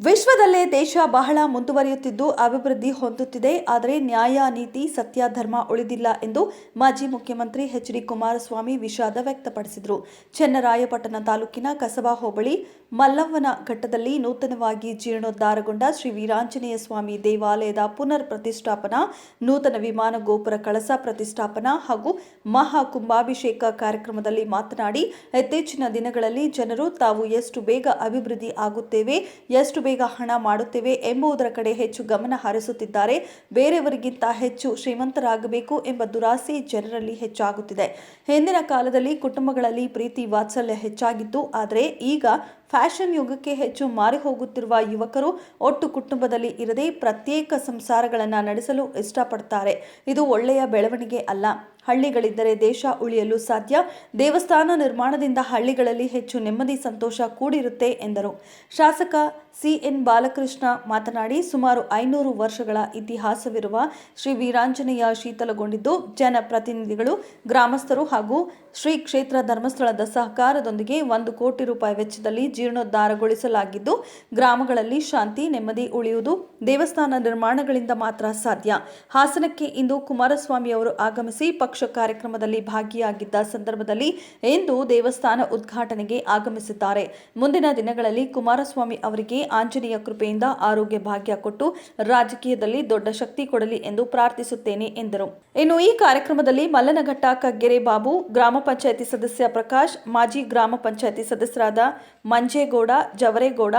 ಕಡೆ ದೇಶ ಬಹಳ ಮುಂದುವರಿಯುತ್ತಿದ್ದು ಅಭಿವೃದ್ಧಿ ಹೊಂದುತ್ತಿದೆ. ಆದರೆ ನ್ಯಾಯ ನೀತಿ ಸತ್ಯ ಧರ್ಮ ಉಳಿದಿಲ್ಲ ಎಂದು ಮಾಜಿ ಮುಖ್ಯಮಂತ್ರಿ ಎಚ್ ಡಿ ಕುಮಾರಸ್ವಾಮಿ ವಿಷಾದ ವ್ಯಕ್ತಪಡಿಸಿದರು. ಚೆನ್ನರಾಯಪಟ್ಟಣ ತಾಲೂಕಿನ ಕಸಬಾ ಹೋಬಳಿ ಮಲ್ಲವ್ವನ ಘಟ್ಟದಲ್ಲಿ ನೂತನವಾಗಿ ಜೀರ್ಣೋದ್ಧಾರಗೊಂಡ ಶ್ರೀ ವೀರಾಂಜನೇಯ ಸ್ವಾಮಿ ದೇವಾಲಯದ ಪುನರ್ ಪ್ರತಿಷ್ಠಾಪನಾ, ನೂತನ ವಿಮಾನ ಗೋಪುರ ಕಳಸ ಪ್ರತಿಷ್ಠಾಪನಾ ಹಾಗೂ ಮಹಾ ಕುಂಭಾಭಿಷೇಕ ಕಾರ್ಯಕ್ರಮದಲ್ಲಿ ಮಾತನಾಡಿ ಇತ್ತೀಚಿನ ದಿನಗಳಲ್ಲಿ ಜನರು ತಾವು ಎಷ್ಟು ಬೇಗ ಅಭಿವೃದ್ಧಿ ಆಗುತ್ತೇವೆ, ಎಷ್ಟು ಬೇಗ ಹಣ ಮಾಡುತ್ತೇವೆ ಎಂಬುದರ ಕಡೆ ಹೆಚ್ಚು ಗಮನ ಹರಿಸುತ್ತಿದ್ದಾರೆ. ಬೇರೆಯವರಿಗಿಂತ ಹೆಚ್ಚು ಶ್ರೀಮಂತರಾಗಬೇಕು ಎಂಬ ದುರಾಸೆ ಜನರಲ್ಲಿ ಹೆಚ್ಚಾಗುತ್ತಿದೆ. ಹಿಂದಿನ ಕಾಲದಲ್ಲಿ ಕುಟುಂಬಗಳಲ್ಲಿ ಪ್ರೀತಿ ವಾತ್ಸಲ್ಯ ಹೆಚ್ಚಾಗಿತ್ತು. ಆದರೆ ಈಗ ಫ್ಯಾಷನ್ ಯುಗಕ್ಕೆ ಹೆಚ್ಚು ಮಾರಿ ಹೋಗುತ್ತಿರುವ ಯುವಕರು ಒಟ್ಟು ಕುಟುಂಬದಲ್ಲಿ ಇರದೆ ಪ್ರತ್ಯೇಕ ಸಂಸಾರಗಳನ್ನು ನಡೆಸಲು ಇಷ್ಟಪಡ್ತಾರೆ. ಇದು ಒಳ್ಳೆಯ ಬೆಳವಣಿಗೆ ಅಲ್ಲ. ಹಳ್ಳಿಗಳಿದ್ದರೆ ದೇಶ ಉಳಿಯಲು ಸಾಧ್ಯ. ದೇವಸ್ಥಾನ ನಿರ್ಮಾಣದಿಂದ ಹಳ್ಳಿಗಳಲ್ಲಿ ಹೆಚ್ಚು ನೆಮ್ಮದಿ, ಸಂತೋಷ ಕೂಡಿರುತ್ತೆ ಎಂದರು. ಶಾಸಕ ಸಿಎನ್ ಬಾಲಕೃಷ್ಣ ಮಾತನಾಡಿ ಸುಮಾರು ಐನೂರು ವರ್ಷಗಳ ಇತಿಹಾಸವಿರುವ ಶ್ರೀ ವೀರಾಂಜನೇಯ ಶೀತಲಗೊಂಡಿದ್ದು ಜನಪ್ರತಿನಿಧಿಗಳು, ಗ್ರಾಮಸ್ಥರು ಹಾಗೂ ಶ್ರೀ ಕ್ಷೇತ್ರ ಧರ್ಮಸ್ಥಳದ ಸಹಕಾರದೊಂದಿಗೆ ಒಂದು ಕೋಟಿ ರೂಪಾಯಿ ವೆಚ್ಚದಲ್ಲಿ ಜೀರ್ಣೋದ್ಧಾರಗೊಳಿಸಲಾಗಿದ್ದು, ಗ್ರಾಮಗಳಲ್ಲಿ ಶಾಂತಿ, ನೆಮ್ಮದಿ ಉಳಿಯುವುದು ದೇವಸ್ಥಾನ ನಿರ್ಮಾಣಗಳಿಂದ ಮಾತ್ರ ಸಾಧ್ಯ. ಹಾಸನಕ್ಕೆ ಇಂದು ಕುಮಾರಸ್ವಾಮಿ ಅವರು ಆಗಮಿಸಿ ಪಕ್ಷ ಕಾರ್ಯಕ್ರಮದಲ್ಲಿ ಭಾಗಿಯಾಗಿದ್ದ ಸಂದರ್ಭದಲ್ಲಿ ಇಂದು ದೇವಸ್ಥಾನ ಉದ್ಘಾಟನೆಗೆ ಆಗಮಿಸಿದ್ದಾರೆ. ಮುಂದಿನ ದಿನಗಳಲ್ಲಿ ಕುಮಾರಸ್ವಾಮಿ ಅವರಿಗೆ ಆಂಜನೇಯ ಕೃಪೆಯಿಂದ ಆರೋಗ್ಯ ಭಾಗ್ಯ ಕೊಟ್ಟು ರಾಜಕೀಯದಲ್ಲಿ ದೊಡ್ಡ ಶಕ್ತಿ ಕೊಡಲಿ ಎಂದು ಪ್ರಾರ್ಥಿಸುತ್ತೇನೆ ಎಂದರು. ಇನ್ನು ಈ ಕಾರ್ಯಕ್ರಮದಲ್ಲಿ ಮಲ್ಲನಘಟ್ಟ ಕಗ್ಗೆರೆ ಬಾಬು, ಗ್ರಾಮ ಪಂಚಾಯಿತಿ ಸದಸ್ಯ ಪ್ರಕಾಶ್, ಮಾಜಿ ಗ್ರಾಮ ಪಂಚಾಯಿತಿ ಸದಸ್ಯರಾದ ಮಂಜೇಗೌಡ, ಜವರೇಗೌಡ,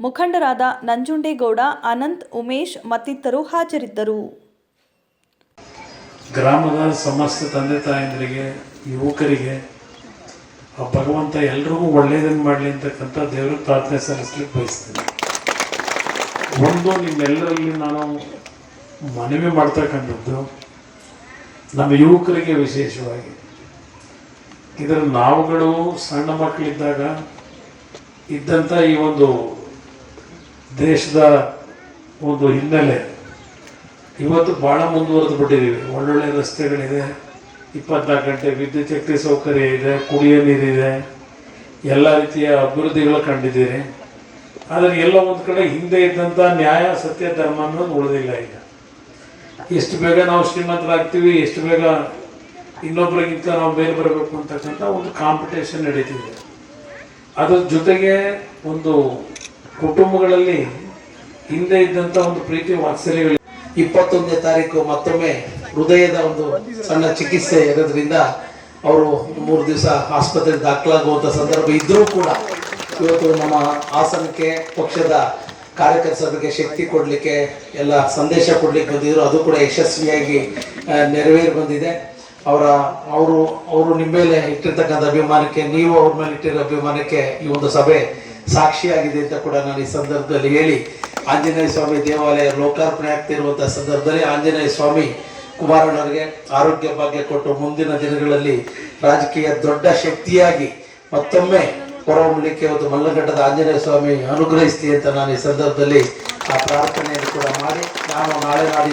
ಮುಖಂಡರಾದ ನಂಜುಂಡೇಗೌಡ, ಅನಂತ್, ಉಮೇಶ್ ಮತ್ತಿತರರು ಹಾಜರಿದ್ದರು. ಗ್ರಾಮದ ಸಮಸ್ತ ತಂದೆ ತಾಯಂದಿರಿಗೆ, ಯುವಕರಿಗೆ ಆ ಭಗವಂತ ಎಲ್ರಿಗೂ ಒಳ್ಳೇದನ್ನು ಮಾಡಲಿ ಅಂತಕ್ಕಂಥ ದೇವರ ಪ್ರಾರ್ಥನೆ ಸಲ್ಲಿಸ್ಲಿಕ್ಕೆ ಬಯಸ್ತೀನಿ. ಒಂದು, ನಿಮ್ಮೆಲ್ಲರಲ್ಲಿ ನಾನು ಮನವಿ ಮಾಡ್ತಕ್ಕಂಥದ್ದು ನಮ್ಮ ಯುವಕರಿಗೆ ವಿಶೇಷವಾಗಿ. ಇದರ ನಾವುಗಳು ಸಣ್ಣ ಮಕ್ಕಳಿದ್ದಾಗ ಇದ್ದಂಥ ಈ ಒಂದು ದೇಶದ ಒಂದು ಹಿನ್ನೆಲೆ, ಇವತ್ತು ಭಾಳ ಮುಂದುವರೆದು ಬಿಟ್ಟಿದ್ದೀವಿ. ಒಳ್ಳೊಳ್ಳೆ ರಸ್ತೆಗಳಿದೆ. ಇಪ್ಪತ್ನಾಲ್ಕು ಗಂಟೆ ವಿದ್ಯುತ್ ಶಕ್ತಿ ಸೌಕರ್ಯ ಇದೆ, ಕುಡಿಯ ನೀರಿದೆ ಎಲ್ಲ ರೀತಿಯ ಅಭಿವೃದ್ಧಿಗಳು ಕಂಡಿದ್ದೀರಿ. ಆದರೆ ಎಲ್ಲ ಒಂದು ಕಡೆ ಹಿಂದೆ ಇದ್ದಂಥ ನ್ಯಾಯ, ಸತ್ಯ, ಧರ್ಮ ಅನ್ನೋದು ಉಳಿದಿಲ್ಲ ಈಗ. ಎಷ್ಟು ಬೇಗ ನಾವು ಶ್ರೀಮಂತರಾಗ್ತೀವಿ, ಎಷ್ಟು ಬೇಗ ಇನ್ನೊಬ್ಬರಿಗಿಂತ ನಾವು ಬೇರೆ ಬರಬೇಕು ಅಂತಕ್ಕಂಥ ಒಂದು ಕಾಂಪಿಟೇಷನ್ ನಡೀತಿದೆ. ಅದರ ಜೊತೆಗೆ ಒಂದು ಕುಟುಂಬಗಳಲ್ಲಿ ಹಿಂದೆ ಇದ್ದಂಥ ಒಂದು ಪ್ರೀತಿ ವಾತ್ಸಲ್ಯಗಳು ಇಪ್ಪತ್ತೊಂದನೇ ತಾರೀಕು ಮತ್ತೊಮ್ಮೆ ಹೃದಯದ ಒಂದು ಸಣ್ಣ ಚಿಕಿತ್ಸೆ ಇರೋದ್ರಿಂದ ಅವರು ಮೂರು ದಿವಸ ಆಸ್ಪತ್ರೆಗೆ ದಾಖಲಾಗುವಂಥ ಸಂದರ್ಭ ಇದ್ರೂ ಕೂಡ ಇವತ್ತು ನಮ್ಮ ಹಾಸನಕ್ಕೆ ಪಕ್ಷದ ಕಾರ್ಯಕರ್ತರಿಗೆ ಶಕ್ತಿ ಕೊಡಲಿಕ್ಕೆ ಎಲ್ಲ ಸಂದೇಶ ಕೊಡ್ಲಿಕ್ಕೆ ಬಂದಿದ್ರು. ಅದು ಕೂಡ ಯಶಸ್ವಿಯಾಗಿ ನೆರವೇರಿ ಬಂದಿದೆ. ಅವರ, ಅವರು ಅವರು ನಿಮ್ಮ ಮೇಲೆ ಇಟ್ಟಿರ್ತಕ್ಕಂಥ ಅಭಿಮಾನಕ್ಕೆ, ನೀವು ಅವ್ರ ಮೇಲೆ ಇಟ್ಟಿರೋ ಅಭಿಮಾನಕ್ಕೆ ಈ ಒಂದು ಸಭೆ ಸಾಕ್ಷಿಯಾಗಿದೆ ಅಂತ ಕೂಡ ನಾನು ಈ ಸಂದರ್ಭದಲ್ಲಿ ಹೇಳಿ. ಆಂಜನೇಯ ಸ್ವಾಮಿ ದೇವಾಲಯ ಲೋಕಾರ್ಪಣೆ ಆಗ್ತಿರುವಂತಹ ಸಂದರ್ಭದಲ್ಲಿ ಆಂಜನೇಯ ಸ್ವಾಮಿ ಕುಮಾರಣ್ಣವರಿಗೆ ಆರೋಗ್ಯ ಭಾಗ್ಯ ಕೊಟ್ಟು ಮುಂದಿನ ದಿನಗಳಲ್ಲಿ ರಾಜಕೀಯ ದೊಡ್ಡ ಶಕ್ತಿಯಾಗಿ ಮತ್ತೊಮ್ಮೆ ಹೊರಹೊಮ್ಮಲಿಕ್ಕೆ ಒಂದು ಮಲ್ಲಘಟ್ಟದ ಆಂಜನೇಯ ಸ್ವಾಮಿ ಅನುಗ್ರಹಿಸ್ತಿ ಅಂತ ನಾನು ಈ ಸಂದರ್ಭದಲ್ಲಿ ಆ ಪ್ರಾರ್ಥನೆಯನ್ನು ಕೂಡ ಮಾಡಿ. ನಾನು ನಾಳೆ ನಾಡಿದ್ದು